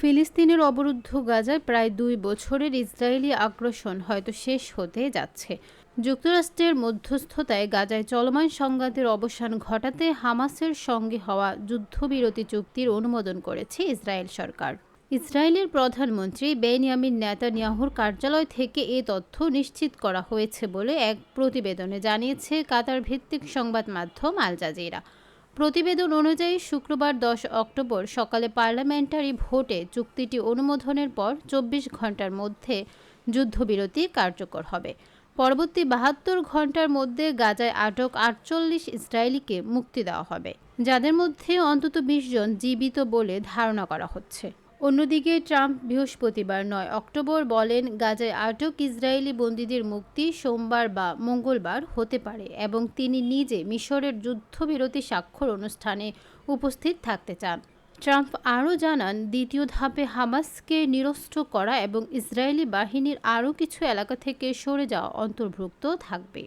ফিলিস্তিনের অবরুদ্ধ গাজায় প্রায় দুই বছরের ইসরায়েলি আগ্রাসন হয়তো শেষ হতে যাচ্ছে। যুক্তরাষ্ট্রের মধ্যস্থতায় গাজায় চলমান সংঘাতের অবসান ঘটাতে হামাসের সঙ্গে হওয়া যুদ্ধবিরতি চুক্তির অনুমোদন করেছে ইসরায়েল সরকার। ইসরায়েলের প্রধানমন্ত্রী বেনিয়ামিন নেতানিয়াহুর কার্যালয় থেকে এ তথ্য নিশ্চিত করা হয়েছে বলে এক প্রতিবেদনে জানিয়েছে কাতার ভিত্তিক সংবাদ মাধ্যম আল জাজিরা। প্রতিবেদন অনুযায়ী শুক্রবার দশ অক্টোবর সকালে পার্লামেন্টারি ভোটে চুক্তিটি অনুমোদনের পর চব্বিশ ঘণ্টার মধ্যে যুদ্ধবিরতি কার্যকর হবে। পরবর্তী বাহাত্তর ঘণ্টার মধ্যে গাজায় আটক আটচল্লিশ ইসরায়েলিকে মুক্তি দেওয়া হবে। যাদের মধ্যে অন্তত বিশ জন জীবিত বলে ধারণা করা হচ্ছে। অন্যদিকে ট্রাম্প বৃহস্পতিবার নয় অক্টোবর বলেন, গাজায় আটক ইসরায়েলি বন্দীদের মুক্তি সোমবার বা মঙ্গলবার হতে পারে এবং তিনি নিজে মিশরের যুদ্ধবিরতি স্বাক্ষর অনুষ্ঠানে উপস্থিত থাকতে চান। ট্রাম্প আরও জানান, দ্বিতীয় ধাপে হামাসকে নিরস্ত্র করা এবং ইসরায়েলি বাহিনীর আরও কিছু এলাকা থেকে সরে যাওয়া অন্তর্ভুক্ত থাকবে।